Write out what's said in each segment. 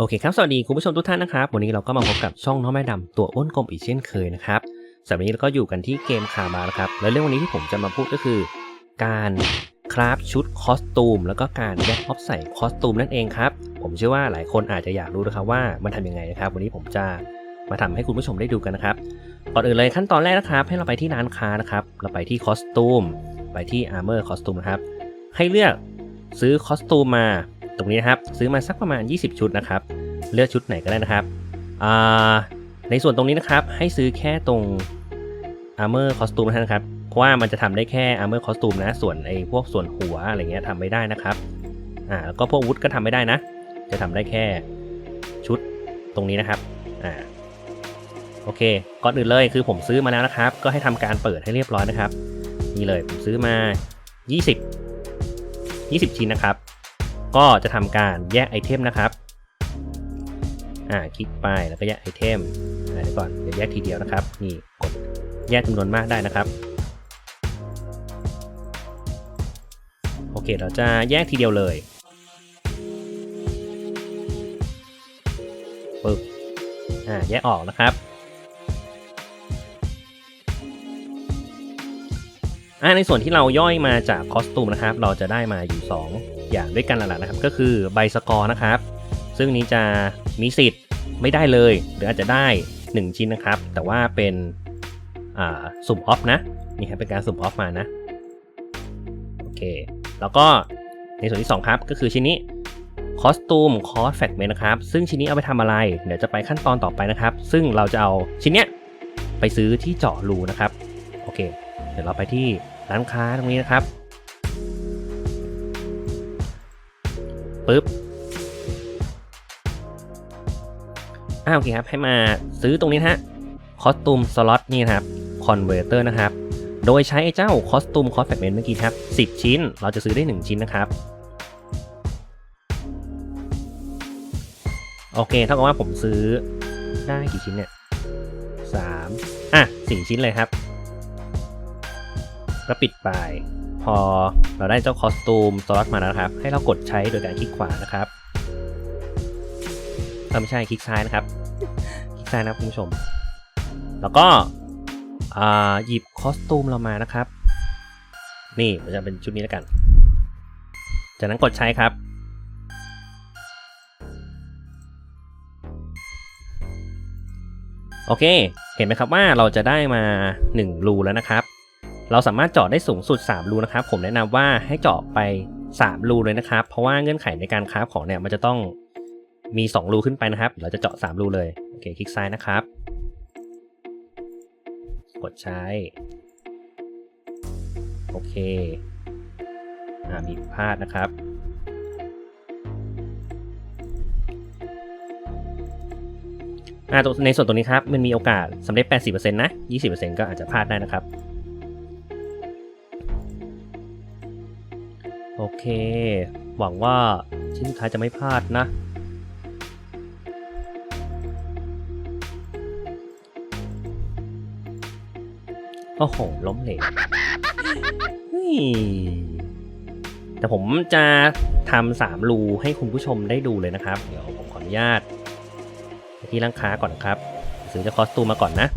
โอเคครับ สวัสดีคุณผู้ชมทุกท่านนะครับ วันนี้เราก็มาพบกับช่องน้องแม่ดำตัวอ้นกลมอีกเช่นเคยนะครับสำหรับวันนี้เราก็อยู่กันที่เกมคาบานะครับ และเรื่องวันนี้ที่ผมจะมาพูดก็คือ การคราฟชุดคอสตูม แล้วก็การแยกออฟใส่คอสตูมนั่นเองครับ ผมเชื่อว่าหลายคนอาจจะอยากรู้นะครับว่ามันทำยังไงนะครับ วันนี้ผมจะมาทำให้คุณผู้ชมได้ดูกันนะครับ ก่อนอื่นเลยขั้นตอนแรกนะครับ ให้เราไปที่ร้านค้านะครับ เราไปที่คอสตูม ไปที่อาร์เมอร์คอสตูมนะครับ ให้เลือกซื้อคอสตูมมา ตรงนี้นะครับ ซื้อมาสักประมาณ 20 ชุดนะครับ เลือกชุดไหนก็ได้นะครับในส่วนตรงนี้นะครับให้ซื้อแค่ตรง armor costume เท่านั้นครับเพราะว่ามันจะทำได้แค่ armor costume นะส่วนไอ้พวกส่วนหัวอะไรเงี้ยทำไม่ได้นะครับอ่าแล้วก็พวกวุธก็ทำไม่ได้นะ จะทำได้แค่ชุดตรงนี้นะครับอ่าโอเคก่อนอื่นเลยคือผมซื้อมาแล้วนะครับ ก็ให้ทำการเปิดให้เรียบร้อยนะครับนี่เลยผมซื้อมา 20 20 ชิ้นนะครับ ก็จะทำการแยกไอเทมนะครับอ่าคลิกไปแล้วก็แยกไอเทมเดี๋ยวก่อนเดี๋ยวแยกทีเดียวนะครับนี่กดแยกจำนวนมากได้นะครับโอเคเราจะแยกทีเดียวเลยปึ๊บอ่าแยกออกนะครับอ่าในส่วนที่เราย่อยมาจากคอสตูมนะครับ เราจะได้มาอยู่ 2 อย่างด้วยกันหลักๆนะครับ ก็คือใบสกอร์นะครับ ซึ่งนี้จะมีสิทธิ์ไม่ได้เลย หรืออาจจะได้ 1 ชิ้นนะครับ แต่ว่าเป็นสุ่มออฟนะนี่ครับเป็นการสุ่มออฟมานะโอเค แล้วก็ในส่วนที่ 2 ครับ ก็คือชิ้นนี้คอสตูมคอสแฟกเมนนะครับ ซึ่งชิ้นนี้เอาไปทำอะไร เดี๋ยวจะไปขั้นตอนต่อไปนะครับ ซึ่งเราจะเอาชิ้นเนี้ยไปซื้อที่เจาะรูนะครับ โอเค เดี๋ยวเราไปที่ร้านค้าตรงนี้นะครับ ปึ๊บอ่าโอเคครับให้มาซื้อตรงนี้ฮะคอสตูมสล็อตนี่นะครับคอนเวอร์เตอร์นะครับ โดยใช้ไอ้เจ้าคอสตูมคอสแฟกเมนเมื่อกี้ครับ 10 ชิ้น เราจะซื้อได้ 1 ชิ้นนะครับ โอเค เท่ากับว่าผมซื้อได้กี่ชิ้นเนี่ยสามอะสี่ชิ้นเลยครับ ก็ปิดไป พอเราได้เจ้าคอสตูมสล็อตมาแล้วนะครับ ให้เรากดใช้โดยการคลิกขวานะครับเออไม่ใช่คลิกซ้ายนะครับ คลิกซ้ายนะคุณผู้ชม แล้วก็หยิบคอสตูมเรามานะครับ นี่มันจะเป็นชุดนี้แล้วกัน จากนั้นกดใช้ครับ โอเค เห็นไหมครับว่าเราจะได้มา 1 รูแล้วนะครับ เราสามารถเจาะได้สูงสุด 3 รูนะครับ ผมแนะนำว่าให้เจาะไป 3 รูเลยนะครับ เพราะว่าเงื่อนไขในการคราฟของเนี่ยมันจะต้องมี 2 รูขึ้นไปนะครับ เราจะเจาะ 3 รูเลย โอเค คลิกซ้ายนะครับ กดใช้ โอเคอ่ามีพลาดนะครับอ่าในส่วนตรงนี้ครับ มันมีโอกาสสำเร็จ 80%นะ 20%ก็อาจจะพลาดได้นะครับ เค หวังว่าชิ้นสุดท้ายจะไม่พลาดนะ โอ้โห ล้มเหลวแต่ผมจะทำสามรูให้คุณผู้ชมได้ดูเลยนะครับ เดี๋ยวผมขออนุญาตที่ร้านค้าก่อนครับ ซื้อจะคอสตูมมาก่อนนะ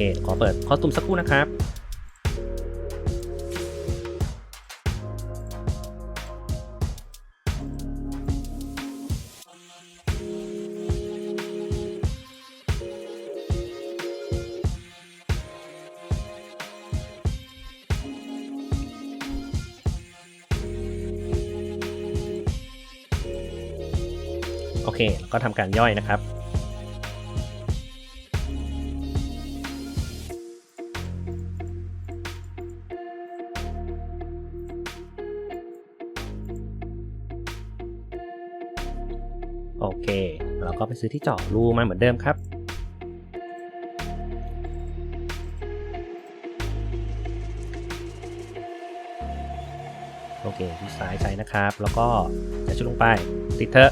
เคขอเปิดคอสตูมสักครู่นะครับโอเค ก็ทำการย่อยนะครับ โอเค เราก็ไปซื้อที่เจาะรูมาเหมือนเดิมครับ โอเคที่ซ้ายใช้นะครับ แล้วก็จะชุดลงไป ติดเถอะ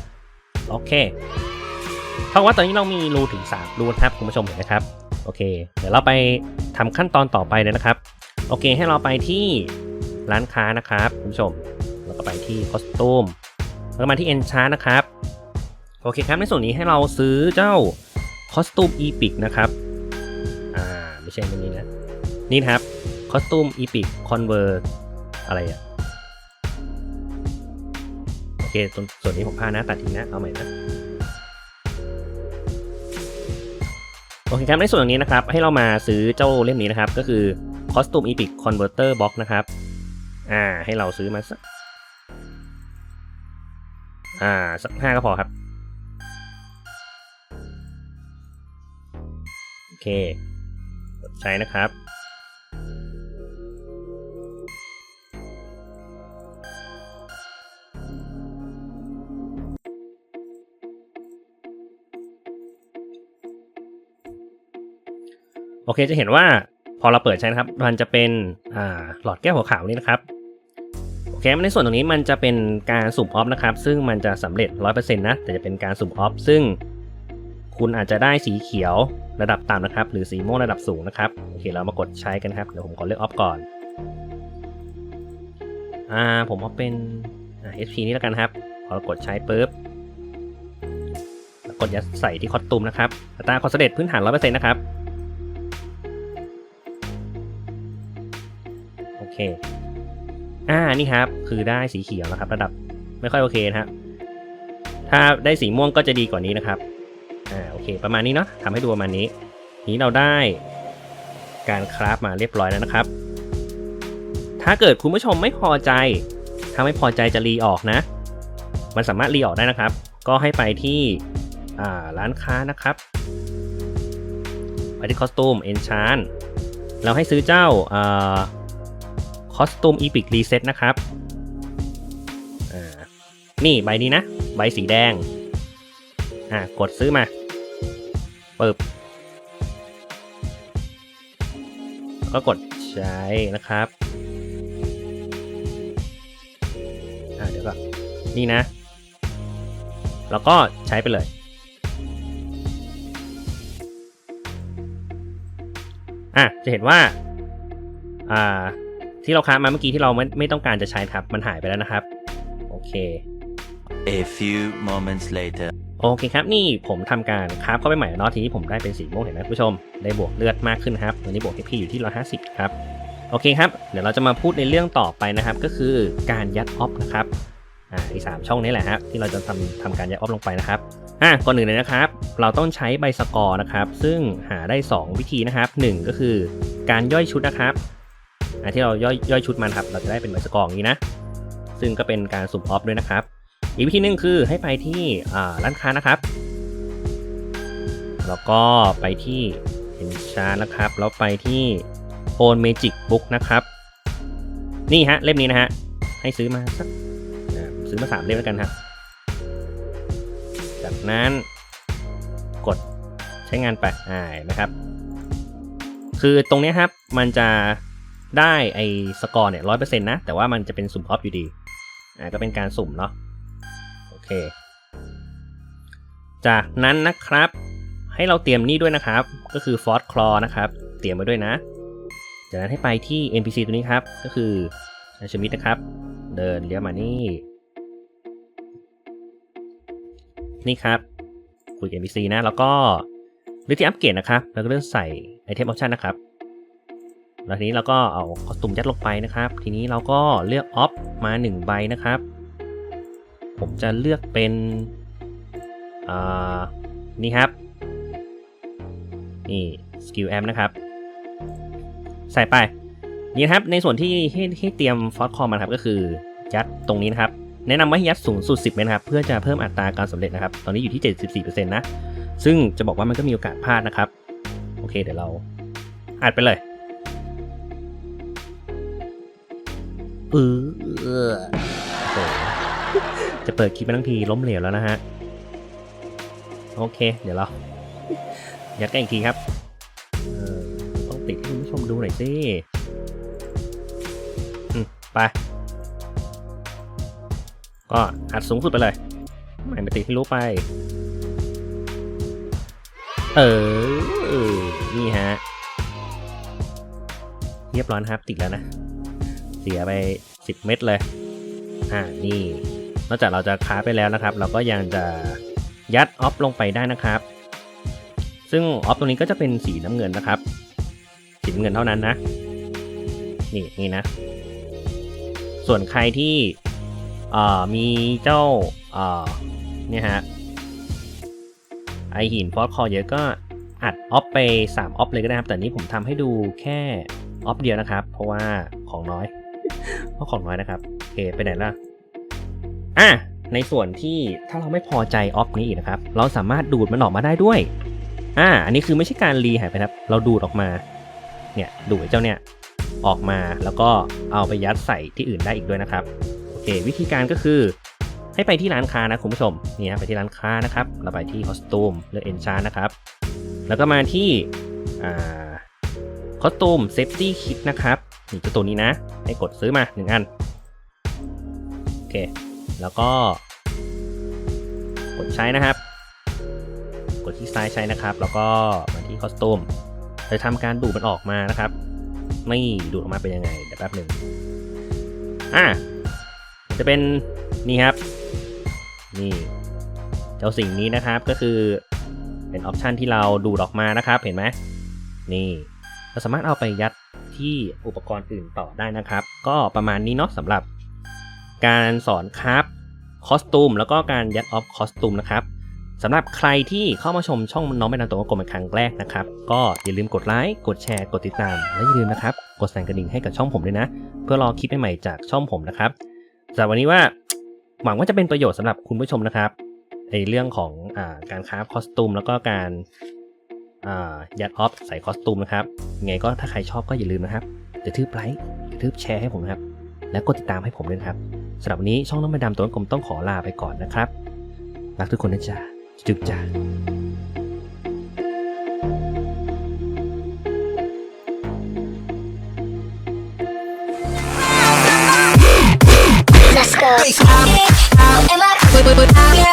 โอเคเพราะว่าตอนนี้เรามีรูถึง 3 รูนะครับคุณผู้ชมเห็นไหมครับ โอเค เดี๋ยวเราไปทำขั้นตอนต่อไปเลยนะครับ โอเค ให้เราไปที่ร้านค้านะครับคุณผู้ชม แล้วก็ไปที่คอสตูมแล้วก็มาที่ Enchant นะครับ โอเคครับ ในส่วนนี้ให้เราซื้อเจ้าคอสตูม Epic นะครับ อ่า ไม่ใช่ตรงนี้นะ นี่ครับคอสตูม Epic Convert อะไรอะโอเคส่วนส่วนนี้ผมพลาดนะ ตัดทิ้งนะ เอาใหม่นะ โอเคครับ ในส่วนนี้นะครับ ให้เรามาซื้อเจ้าเล่มนี้นะครับ ก็คือ Costume Epic Converter Box นะครับ อ่า ให้เราซื้อมาสัก อ่า สักห้าก็พอครับ กดใช้นะครับ โอเคจะเห็นว่าพอเราเปิดใช้นะครับ มันจะเป็นหลอดแก้วหัวขาวนี่นะครับโอเคในส่วนตรงนี้มันจะเป็นการสุ่มออฟนะครับ ซึ่งมันจะสำเร็จ 100%นะ แต่จะเป็นการสุ่มออฟซึ่ง คุณอาจจะได้สีเขียวระดับต่ำนะครับ หรือสีม่วงระดับสูงนะครับ โอเค เรามากดใช้กันครับ เดี๋ยวผมขอเลือกออฟก่อน อ่า ผมเอาเป็นอ่า HP นี่แล้วกันครับ พอเรากดใช้ปุ๊บกดยัดใส่ที่คอสตูมนะครับอัตราความสเร็จพื้นฐาน 100%นะครับ โอเค อ่า นี่ครับ คือได้สีเขียวนะครับ ระดับไม่ค่อยโอเคนะครับถ้าได้สีม่วงก็จะดีกว่านี้นะครับ อ่าโอเคประมาณนี้เนาะทำให้ดูประมาณนี้ นี้เราได้การคราฟมาเรียบร้อยแล้วนะครับ ถ้าเกิดคุณผู้ชมไม่พอใจ ถ้าไม่พอใจจะรีออกนะ มันสามารถรีออกได้นะครับ ก็ให้ไปที่อ่าร้านค้านะครับไปที่คอสตูมเอนชานเราให้ซื้อเจ้าคอสตูมอีพิกรีเซ็ตนะครับนี่ใบนี้นะ ใบสีแดงอ่ากดซื้อมา ปิบก็กดใช้นะครับอ่าเดี๋ยวก่อนนี่นะ แล้วก็ใช้ไปเลย อะ จะเห็นว่า อ่า ที่เราค้างมาเมื่อกี้ที่เราไม่ไม่ต้องการจะใช้ครับ มันหายไปแล้วนะครับ โอเค A few moments later. โอเคครับนี่ผมทำการคราฟเข้าไปใหม่แล้วเนาะทีนี้ผมได้เป็นสีม่วงเห็นไหมผู้ชม ได้บวกเลือดมากขึ้นครับตอนนี้บวก HP อยู่ที่150ครับโอเคครับ เดี๋ยวเราจะมาพูดในเรื่องต่อไปนะครับ ก็คือการยัดออฟนะครับอ่าอีสามช่องนี้แหละครับที่เราจะทำทำการยัดออฟลงไปนะครับอะก่อนหนึ่งเลยนะครับ เราต้องใช้ใบสกอร์นะครับ ซึ่งหาได้ 2 วิธีนะครับหนึ่งก็คือการย่อยชุดนะครับอะที่เราย่อยย่อยชุดมันครับ เราจะได้เป็นใบสกอร์อย่างนี้นะ ซึ่งก็เป็นการสุ่มออฟด้วยนะครับ อีกวิธีหนึ่งคือให้ไปที่ร้านค้านะครับ แล้วก็ไปที่เ n นชานะครับ แล้วไปที่โอนเมจิกบุ๊กนะครับ นี่ฮะ เล่มนี้นะฮะ ให้ซื้อมาสักซื้อมาสามเล่มแล้วกันฮะ จากนั้นกดใช้งานไปอ่านะครับ คือตรงนี้ครับ มันจะได้ไอ้สกอร์เนี่ยร้อยเปอร์เซ็นต์นะ แต่ว่ามันจะเป็นสุ่มออฟอยู่ดี อ่า ก็เป็นการสุ่มเนาะ เค จากนั้นนะครับ ให้เราเตรียมนี่ด้วยนะครับ ก็คือ Fort Claw นะครับ เตรียมไว้ด้วยนะ จากนั้นให้ไปที่ NPC ตัวนี้ครับ ก็คืออาชมิดนะครับ เดินเลี้ยวมานี่ นี่ครับคุยกับ NPC นะ แล้วก็เลือกที่อัปเกรดนะครับ แล้วก็เลือกใส่ไอเทมออปชันนะครับ แล้วทีนี้เราก็เอาคอสตูมยัดลงไปนะครับ ทีนี้เราก็เลือกออฟมา 1 ใบนะครับ ผมจะเลือกเป็นนี่ครับ นี่สกิลแอมนะครับ ใส่ไป นี่ครับในส่วนที่ให้ให้เตรียมฟอสคอมมาครับก็คือยัดตรงนี้นะครับ แนะนำว่าให้ยัดสูงสุด 10เมตรครับ เพื่อจะเพิ่มอัตราการสำเร็จนะครับ ตอนนี้อยู่ที่ 74%นะ ซึ่งจะบอกว่ามันก็มีโอกาสพลาดนะครับ โอเคเดี๋ยวเราอัดไปเลยเออ จะเปิดคลิปมาทั้งทีล้มเหลวแล้วนะฮะ โอเค เดี๋ยวเรายัดกันอีกทีครับออต้องติดให้คุณผู้ชมดูหน่อยสิไป ก็อัดสูงสุดไปเลยไม่ไปติดให้รู้ไป เออ นี่ฮะ เรียบร้อยครับ ติดแล้วนะ เสียไป 10 เม็ดเลย อ่า นี่ นอกจากเราจะค้าไปแล้วนะครับ เราก็ยังจะยัดออฟลงไปได้นะครับ ซึ่งออฟตรงนี้ก็จะเป็นสีน้ำเงินนะครับสีน้ำเงินเท่านั้นนะ นี่นี่นะ ส่วนใครที่มีเจ้าเนี่ยฮะไอหินฟอสคอเยอะก็อัดออฟไป3ออฟเลยก็ได้ครับ แต่นี้ผมทำให้ดูแค่ออฟเดียวนะครับ เพราะว่าของน้อย เพราะของน้อยนะครับโอเคไปไหนล่ะ อะในส่วนที่ถ้าเราไม่พอใจออฟนี้อีกนะครับ เราสามารถดูดมันออกมาได้ด้วย อ่า อันนี้คือไม่ใช่การรีหายไปครับ เราดูดออกมา เนี่ยดูดไอเจ้าเนี่ยออกมาแล้วก็เอาไปยัดใส่ที่อื่นได้อีกด้วยนะครับ โอเค วิธีการก็คือ ให้ไปที่ร้านค้านะคุณผู้ชม นี่ยไปที่ร้านค้านะครับ เราไปที่คอสตูมเลือกเอนชาร์นะครับ แล้วก็มาที่คอสตูมเซฟตี้คิดนะครับนี่เจ้าตัวนี้นะ ให้กดซื้อมาหนึ่งอัน โอเค แล้วก็ กดใช้นะครับ กดที่ซ้ายใช้นะครับ แล้วก็มาที่คอสตูมจะทำการดูดมันออกมานะครับ ไม่ดูดออกมาเป็นยังไงเดี๋ยวแป๊บหนึ่งอะจะเป็นนี่ครับ นี่ เจ้าสิ่งนี้นะครับก็คือเป็นออปชันที่เราดูดออกมานะครับ เห็นไหมนี่เราสามารถเอาไปยัดที่อุปกรณ์อื่นต่อได้นะครับ ก็ประมาณนี้เนาะสำหรับ การสอนคราฟคอสตูมแล้วก็การยัดออฟคอสตูมนะครับสำหรับใครที่เข้ามาชมช่องน้องไม่นานตัวกลมเป็นครั้งแรกนะครับ ก็อย่าลืมกดไลค์กดแชร์กดติดตาม และอย่าลืมนะครับ กดสั่นกระดิ่งให้กับช่องผมด้วยนะ เพื่อรอคลิปใหม่ๆจากช่องผมนะครับสำหรับวันนี้ว่าหวังว่าจะเป็นประโยชน์สำหรับคุณผู้ชมนะครับในเรื่องของอาการคราฟคอสตูมแล้วก็การายัดออฟใส่คอสตูมนะครับยังไงก็ถ้าใครชอบก็อย่าลืมนะครับกระทืบไลค์กระทืบแชร์ให้ผมนะครับ และกดติดตามให้ผมด้วยครับ สำหรับวันนี้ช่องน้องไม่ดำตัวกลมต้องขอลาไปก่อนนะครับ รักทุกคนนะจ๊ะ จุ๊บจ้า Let's go.